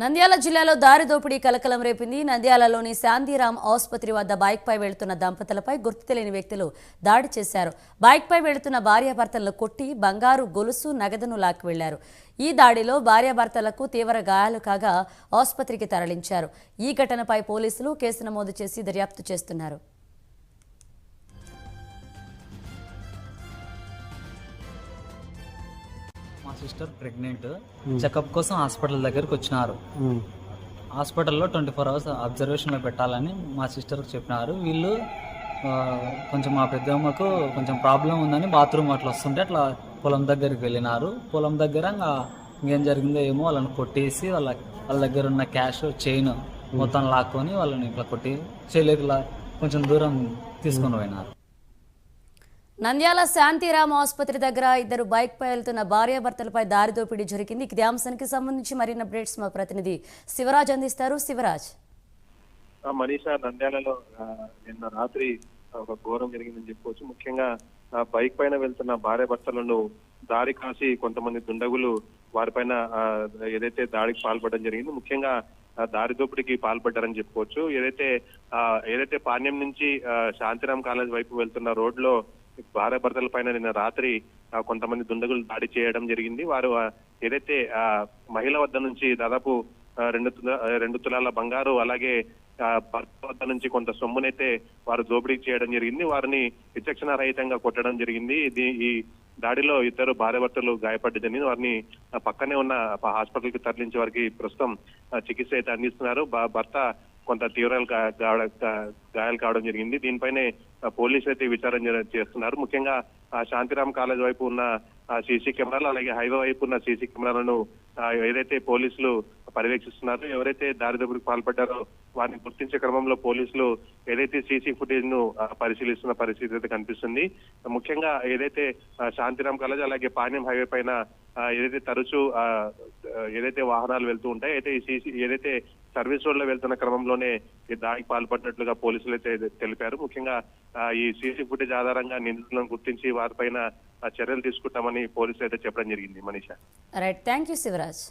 నంద్యాల జిల్లాలో దారి దోపిడీ కలకలం రేపింది. నంద్యాలలోని శాంతిరామ్ ఆసుపత్రి వద్ద బైక్పై వెళుతున్న దంపతులపై గుర్తు తెలియని వ్యక్తులు దాడి చేశారు. బైక్పై వెళుతున్న భార్యాభర్తలను కొట్టి బంగారు గొలుసు నగదును లాక్కి వెళ్ళారు. ఈ దాడిలో భార్యాభర్తలకు తీవ్ర గాయాలు కాగా ఆసుపత్రికి తరలించారు. ఈ ఘటనపై పోలీసులు కేసు నమోదు చేసి దర్యాప్తు చేస్తున్నారు. మా సిస్టర్ ప్రెగ్నెంట్. చెకప్ కోసం హాస్పిటల్ దగ్గరికి వచ్చినారు. హాస్పిటల్లో ట్వంటీ ఫోర్ అవర్స్ అబ్జర్వేషన్లో పెట్టాలని మా సిస్టర్కి చెప్పినారు. వీళ్ళు కొంచెం మా పెద్దమ్మకు కొంచెం ప్రాబ్లం ఉందని బాత్రూమ్ అట్లా వస్తుంటే అట్లా పొలం దగ్గరికి వెళ్ళినారు. పొలం దగ్గర ఇంకా ఇంకేం జరిగిందో ఏమో వాళ్ళని కొట్టేసి వాళ్ళ వాళ్ళ దగ్గర ఉన్న క్యాష్ చైన్ మొత్తం లాక్కొని వాళ్ళని ఇట్లా కొట్టి చేయలేక కొంచెం దూరం తీసుకొని పోయినారు. నంద్యాల శాంతిరామ్ ఆసుపత్రి దగ్గర ఇద్దరు బైక్ పై వెళ్తున్న భార్యాభర్తలపై దారి దోపిడీ జరిగింది. ఇదే అంశానికి సంబంధించి మరిన్ని అప్డేట్స్ మా ప్రతినిధి శివరాజ్ అందిస్తారు. శివరాజ్. ఆ మనీషా నంద్యాలలో నిన్న రాత్రి ఒక ఘోరం జరిగిందని చెప్పుకోవచ్చు. ముఖ్యంగా బైక్ పైన వెళ్తున్న భార్య భర్తలను దారి కాసి కొంతమంది దుండగులు వారిపైన ఏదైతే దాడికి పాల్పడడం జరిగింది ముఖ్యంగా దారి దోపిడీకి పాల్పడ్డారని చెప్పుకోవచ్చు. ఏదైతే ఆ, ఏదైతే పాణ్యం నుంచి శాంతిరామ్ కాలేజ్ వైపు వెళ్తున్న రోడ్ లో భార్య భర్తల పైన నిన్న రాత్రి కొంతమంది దుండగులు దాడి చేయడం జరిగింది. వారు ఏదైతే ఆ మహిళ వద్ద నుంచి దాదాపు రెండు రెండు తులాల బంగారు అలాగే ఆ, భర్త వద్ద నుంచి కొంత సొమ్మునైతే వారు దోపిడీ చేయడం జరిగింది. వారిని విచక్షణ రహితంగా కొట్టడం జరిగింది. ఇది ఈ దాడిలో ఇద్దరు భార్యభర్తలు గాయపడ్డదని వారిని పక్కనే ఉన్న హాస్పిటల్కి తరలించే వారికి ప్రస్తుతం చికిత్స అయితే అందిస్తున్నారు. భ- భర్త కొంత తీవ్రాలు గాయాలు కావడం జరిగింది. దీనిపైనే ఆ, పోలీసులు అయితే విచారణ చేస్తున్నారు. ముఖ్యంగా శాంతిరామ్ కాలేజ్ వైపు ఉన్న సీసీ కెమెరాలు అలాగే హైవే వైపు ఉన్న సీసీ కెమెరాలను ఏదైతే పోలీసులు పర్యవేక్షిస్తున్నారు ఎవరైతే దారిదోపిడికి పాల్పడ్డారో వారిని గుర్తించే క్రమంలో పోలీసులు ఏదైతే సీసీ ఫుటేజ్ను పరిశీలిస్తున్న పరిస్థితి అయితే కనిపిస్తుంది. ముఖ్యంగా ఏదైతే శాంతిరామ్ కాలేజ్ అలాగే పాణ్యం హైవే పైన ఏదైతే తరచూ ఏదైతే వాహనాలు వెళ్తూ ఉంటాయి అయితే ఈ సీసీ ఏదైతే సర్వీస్ రోడ్లో వెళ్తున్న క్రమంలోనే ఈ దాడికి పాల్పడినట్లుగా పోలీసులు అయితే తెలిపారు. ముఖ్యంగా ఈ సీసీ ఫుటేజ్ ఆధారంగా నిందితులను గుర్తించి వారిపైన చర్యలు తీసుకుంటామని పోలీసులు అయితే చెప్పడం జరిగింది. Manisha. Right thank you Shivraj